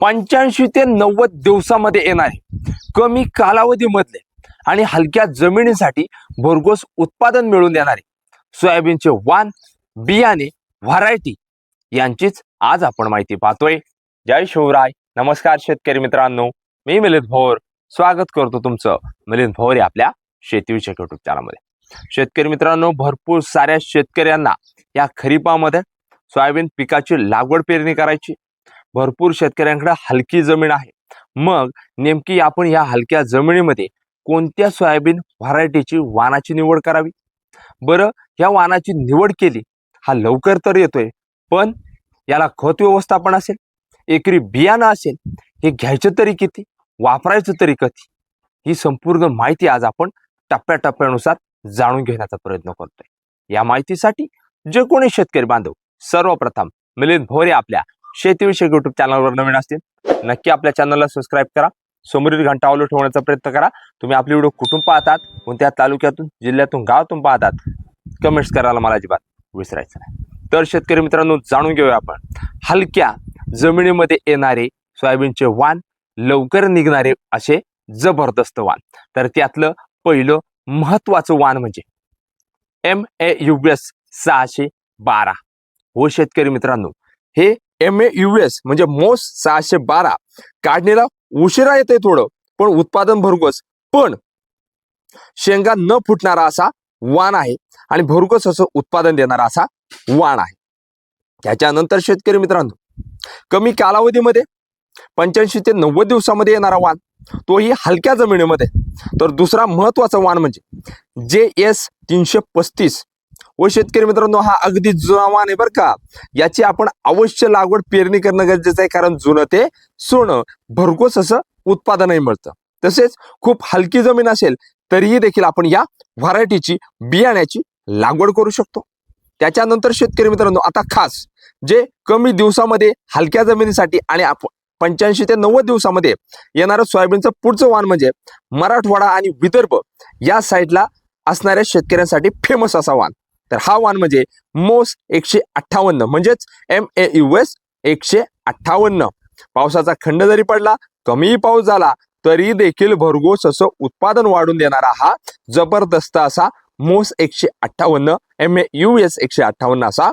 पंच्याऐंशी ते नव्वद दिवसामध्ये येणारे कमी कालावधीमधले आणि हलक्या जमिनीसाठी भरघोस उत्पादन मिळवून देणारे सोयाबीनचे वाण बियाणे व्हरायटी यांचीच आज आपण माहिती पाहतोय. जय शिवराय. नमस्कार शेतकरी मित्रांनो. मी मिलिंद भोर. स्वागत करतो तुमचं मिलिंद भोर आपल्या शेतीविषयक युट्यूब चॅनलमध्ये शेतकरी मित्रांनो भरपूर साऱ्या शेतकऱ्यांना या खरीपामध्ये सोयाबीन पिकाची लागवड पेरणी करायची भरपूर शेतकऱ्यांकडे हलकी जमीन आहे. मग नेमकी आपण या हलक्या जमिनीमध्ये कोणत्या सोयाबीन व्हरायटीची वाणाची निवड करावी? बरं या वाणाची निवड केली हा लवकर तर येतोय पण याला खत व्यवस्थापन असेल एकरी बियाणं असेल हे घ्यायचं तरी किती वापरायचं तरी कधी ही संपूर्ण माहिती आज आपण टप्प्याटप्प्यानुसार जाणून घेण्याचा प्रयत्न करतोय. या माहितीसाठी जे कोणी शेतकरी बांधव सर्वप्रथम मिलिंद भोरे आपल्या शेतीविषयक युट्यूब चॅनलवर नवीन असतील नक्की आपल्या चॅनलला सबस्क्राईब करा. समोरील घंटा चालू ठेवण्याचा प्रयत्न करा. तुम्ही आपली व्हिडिओ कुठून पाहतात कोणत्या तालुक्यातून जिल्ह्यातून गावातून पाहतात कमेंट्स करायला मला अजिबात विसरायचं नाही. तर शेतकरी मित्रांनो जाणून घेऊया आपण. हलक्या जमिनीमध्ये येणारे सोयाबीनचे वाण लवकर निघणारे असे जबरदस्त वाण तर त्यातलं पहिलं महत्वाचं वाण म्हणजे एम ए यू एस सहाशे बारा. हो शेतकरी मित्रांनो हे एम ए यू एस म्हणजे मोस सहाशे बारा. काढणीला उशिरा येते थोडं पण उत्पादन भरघोस. पण शेंगा न फुटणारा असा वाण आहे आणि भरघोस असं उत्पादन देणारा असा वाण आहे. त्याच्यानंतर शेतकरी मित्रांनो कमी कालावधीमध्ये पंच्याऐंशी ते नव्वद दिवसामध्ये येणारा वाण तोही हलक्या जमिनीमध्ये. तर दुसरा महत्त्वाचा वाण म्हणजे जे एस तीनशे पस्तीस व शेतकरी मित्रांनो हा अगदी जुना वाण आहे बरं का. याची आपण अवश्य लागवड पेरणी करणं गरजेचं आहे कारण जुनं ते सोनं भरघोस असं उत्पादनही मिळतं. तसेच खूप हलकी जमीन असेल तरीही देखील आपण या व्हरायटीची बियाण्याची लागवड करू शकतो. त्याच्यानंतर शेतकरी मित्रांनो आता खास जे कमी दिवसामध्ये हलक्या जमिनीसाठी आणि आप- पंच्याऐंशी ते नव्वद दिवसामध्ये येणारं सोयाबीनचं पुढचं वाण म्हणजे मराठवाडा आणि विदर्भ या साईडला असणाऱ्या शेतकऱ्यांसाठी फेमस असा वाण तर हा वाण म्हणजे मोस एकशे अठ्ठावन्न म्हणजेच एम ए यू एस एकशे अठ्ठावन्न. पावसाचा खंड जरी पडला कमीही पाऊस झाला तरी देखील भरघोस असं उत्पादन वाढून देणारा हा जबरदस्त असा मोस एकशे अठ्ठावन्न एम ए यू एस एकशे अठ्ठावन्न असा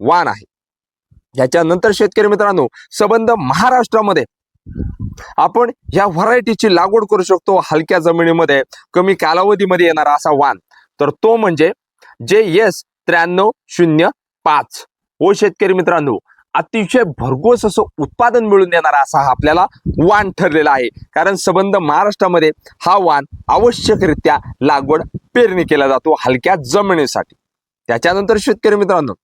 वाण आहे. याच्यानंतर शेतकरी मित्रांनो सबंध महाराष्ट्रामध्ये. आपण या व्हरायटीची लागवड करू शकतो हलक्या जमिनीमध्ये कमी कालावधीमध्ये येणारा असा वाण तर तो म्हणजे जे एस त्र्याण्णव शून्य पाच. हो शेतकरी मित्रांनो अतिशय भरघोस असं उत्पादन मिळून देणारा असा हा आपल्याला वाण ठरलेला आहे. कारण संबंध महाराष्ट्रामध्ये हा वाण आवश्यकरित्या लागवड पेरणी केला जातो हलक्या जमिनीसाठी. त्याच्यानंतर शेतकरी मित्रांनो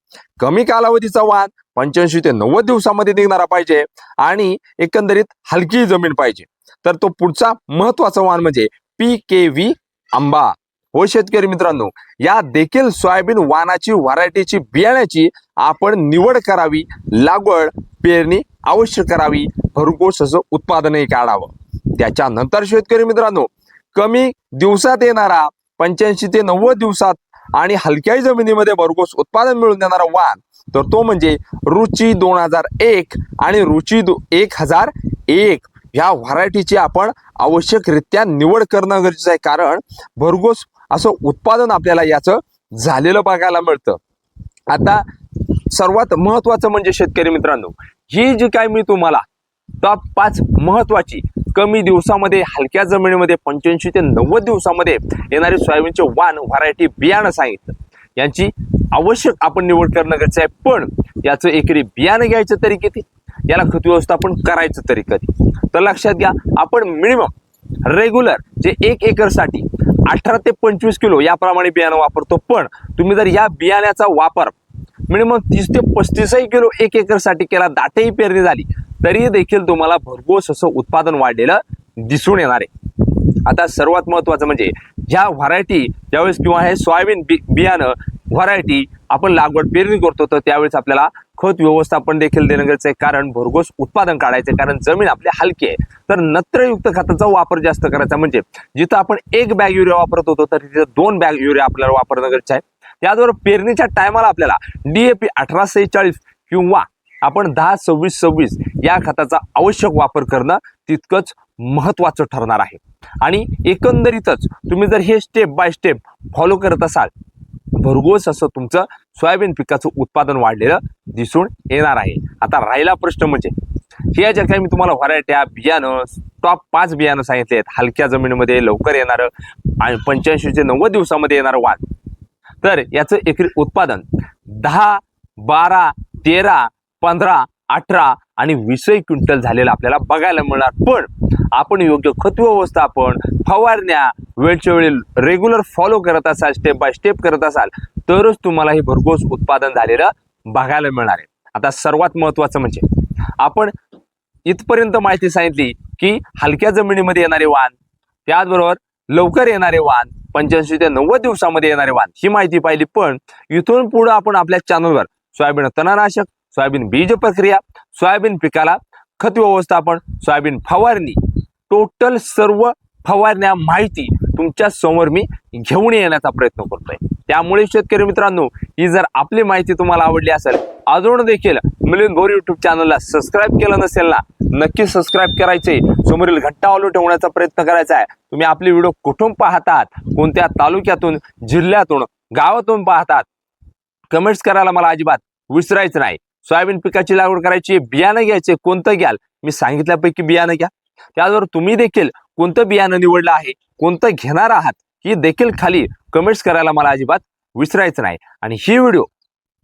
कमी कालावधीचा वाण पंच्याऐंशी ते नव्वद दिवसामध्ये निघणारा पाहिजे आणि एकंदरीत हलकी जमीन पाहिजे. तर तो पुढचा महत्त्वाचा वाण म्हणजे पी के व्ही आंबा. हो शेतकरी मित्रांनो या देखील सोयाबीन वाणाची व्हरायटीची बियाण्याची आपण निवड करावी लागवड पेरणी अवश्य करावी भरघोस असं उत्पादनही काढावं. त्याच्यानंतर शेतकरी मित्रांनो कमी दिवसात येणारा पंच्याऐंशी ते नव्वद दिवसात आणि हलक्या जमिनीमध्ये भरघोस उत्पादन मिळून देणारा वाण तर तो म्हणजे रुची दोन हजार एक आणि रुची दो एक हजार एक. ह्या व्हरायटीची आपण आवश्यकरित्या निवड करणं गरजेचं आहे. कारण भरघोस असं उत्पादन आपल्याला याचं झालेलं बघायला मिळतं. आता सर्वात महत्वाचं म्हणजे शेतकरी मित्रांनो ही जी काय मी तुम्हाला टॉप पाच महत्वाची कमी दिवसामध्ये हलक्या जमिनीमध्ये पंच्याऐंशी ते नव्वद दिवसामध्ये येणारे सोयाबीनचे वाण व्हरायटी बियाणं सांगितलं. यांची आवश्यक आपण निवड करणं गरजेचं आहे पण याचं एकरी बियाणं घ्यायचं तरी किती? याला खत व्यवस्थापन करायचं तरी कधी? तर लक्षात घ्या आपण मिनिमम रेग्युलर जे एक एकरसाठी अठरा ते पंचवीस किलो याप्रमाणे बियाणं वापरतो. पण तुम्ही जर या बियाण्याचा वापर मिनिमम तीस ते पस्तीसही किलो एक एकरसाठी केला दाटही पेरणी झाली तरी देखील तुम्हाला भरघोस असं उत्पादन वाढलेलं दिसून येणार आहे. आता सर्वात महत्वाचं म्हणजे ह्या व्हरायटी ज्यावेळेस किंवा हे सोयाबीन बि बियाणं व्हरायटी आपण लागवड पेरणी करतो तर त्यावेळेस आपल्याला खत व्यवस्थापन देखील देणं गरजेचं आहे. कारण भरघोस उत्पादन काढायचं कारण जमीन आपली हलकी आहे. तर नत्रयुक्त खताचा वापर जास्त करायचा. म्हणजे जिथं आपण एक बॅग युरिया वापरत होतो तर तिथे दोन बॅग युरिया आपल्याला वापरणं गरजेचं आहे. त्याचबरोबर पेरणीच्या टायमाला आपल्याला डीएपी अठरा सेहेचाळीस किंवा आपण दहा सव्वीस सव्वीस या खताचा आवश्यक वापर करणं तितकंच महत्त्वाचं ठरणार आहे. आणि एकंदरीतच तुम्ही जर हे स्टेप बाय स्टेप फॉलो करत असाल भरघोस असं तुमचं सोयाबीन पिकाचं उत्पादन वाढलेलं दिसून येणार आहे. आता राहिला प्रश्न म्हणजे हे ज्या काही मी तुम्हाला व्हरायट्या बियाणं टॉप पाच बियाणं सांगितले आहेत. हलक्या जमिनीमध्ये लवकर येणारं आणि पंच्याऐंशी ते नव्वद दिवसामध्ये येणारं वाद तर याचं एकरी उत्पादन दहा बारा तेरा पंधरा अठरा आणि वीसही क्विंटल झालेलं आपल्याला बघायला मिळणार. पण आपण योग्य खत व्यवस्थापन फवारण्या वेळच्या वेळी रेग्युलर फॉलो करत असाल स्टेप बाय स्टेप करत असाल तरच तुम्हाला हे भरघोस उत्पादन झालेलं बघायला मिळणार आहे. आता सर्वात महत्त्वाचं म्हणजे आपण इथपर्यंत माहिती सांगितली की हलक्या जमिनीमध्ये येणारे वाण त्याचबरोबर लवकर येणारे वाण पंच्याऐंशी ते नव्वद दिवसामध्ये येणारे वाण ही माहिती पाहिली. पण इथून पुढे आपण आपल्या चॅनलवर सोयाबीन तणनाशक सोयाबीन बीज प्रक्रिया सोयाबीन पिकाला खत व्यवस्थापन सोयाबीन फवारणी टोटल सर्व फवारण्या माहिती तुमच्यासमोर मी घेऊन येण्याचा प्रयत्न करतोय. त्यामुळे शेतकरी मित्रांनो ही जर आपली माहिती तुम्हाला आवडली असेल अजून देखील मिलिंद भोर युट्यूब चॅनलला सबस्क्राईब केलं नसेल ना नक्की सबस्क्राईब करायचे समोरील घट्टा ऑलो ठेवण्याचा प्रयत्न करायचा आहे. तुम्ही आपले व्हिडिओ कुठून पाहतात कोणत्या तालुक्यातून जिल्ह्यातून गावातून पाहतात कमेंट्स करायला मला अजिबात विसरायचं नाही. सोयाबीन पिकाची लागवड करायची बियाणं घ्यायचे कोणतं घ्याल? मी सांगितल्यापैकी बियाणं घ्या. त्याचबरोबर तुम्ही देखील कोणतं बियाणं निवडलं आहे? कोणतं घेणार आहात ही देखील खाली कमेंट्स करायला मला अजिबात विसरायचं नाही. आणि ही व्हिडिओ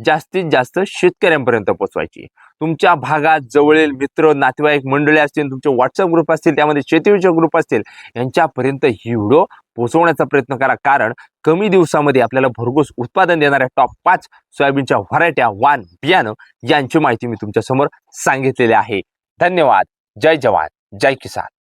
जास्तीत जास्त शेतकऱ्यांपर्यंत पोहोचवायची. तुमच्या भागात जवळील मित्र नातेवाईक मंडळी असतील तुमचे व्हॉट्सअप ग्रुप असतील त्यामध्ये शेतीविषयक ग्रुप असतील यांच्यापर्यंत ही व्हिडिओ पोहोचवण्याचा प्रयत्न करा. कारण कमी दिवसामध्ये आपल्याला भरघोस उत्पादन देणाऱ्या टॉप पाच सोयाबीनच्या व्हरायट्या वान बियाणं यांची माहिती मी तुमच्यासमोर सांगितलेली आहे. धन्यवाद. जय जवान. जय किसान.